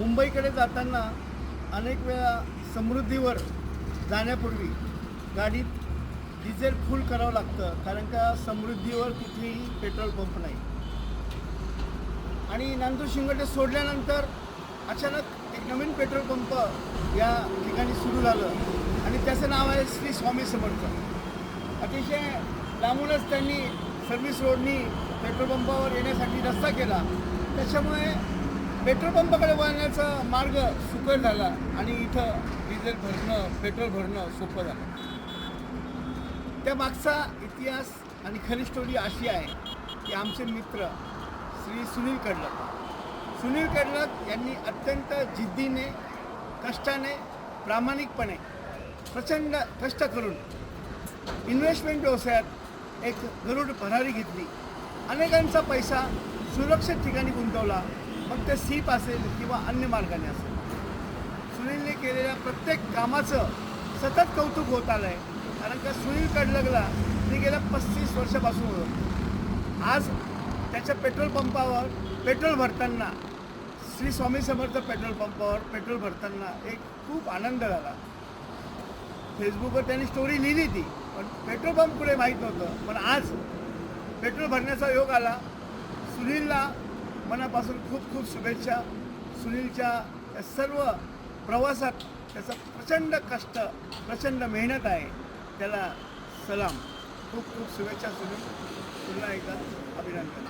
मुंबईकडे जाताना अनेक वेळा समृद्धीवर जाण्यापूर्वी गाडीत डिझेल फुल करावं लागतं कारण का समृद्धीवर कुठेही पेट्रोल पंप नाही. आणि नांदूर शिंगटे सोडल्यानंतर अचानक एक नवीन पेट्रोल पंप या ठिकाणी सुरू झालं आणि त्याचं नाव आहे श्री स्वामी समर्थ. अतिशय लांबूनच त्यांनी सर्व्हिस रोडनी पेट्रोल पंपावर येण्यासाठी रस्ता केला. त्याच्यामुळे पेट्रोल पंपाकडे वळण्याचा मार्ग सुकर झाला आणि इथं डिझेल भरणं पेट्रोल भरणं सोपं झालं. त्या मागचा इतिहास आणि खरी स्टोरी अशी आहे की आमचे मित्र श्री सुनील कडलक. सुनील कडलक यांनी अत्यंत जिद्दीने कष्टाने प्रामाणिकपणे प्रचंड कष्ट करून इन्व्हेस्टमेंट व्यवसायात एक गरुड भरारी घेतली. अनेकांचा पैसा सुरक्षित ठिकाणी गुंतवला. मग ते सीप असेल किंवा अन्य मार्गाने असेल. सुनीलने केलेल्या प्रत्येक कामाचं सतत कौतुक होत आलं आहे कारण का सुनील कडलगला मी गेल्या पस्तीस वर्षापासून होतो आज त्याच्या पेट्रोल पंपावर पेट्रोल भरताना श्री स्वामी समर्थ पेट्रोल पंपावर पेट्रोल भरताना एक खूप आनंद झाला. फेसबुकवर त्यांनी स्टोरी लिहिली ती पण पेट्रोल पंप पुढे माहीत नव्हतं. पण आज पेट्रोल भरण्याचा योग आला. सुनीलला मनापासून खूप खूप शुभेच्छा. सुनीलच्या या सर्व प्रवासात त्याचा प्रचंड कष्ट प्रचंड मेहनत आहे. त्याला सलाम. खूप खूप शुभेच्छा सुनील. पुन्हा एकदा अभिनंदन.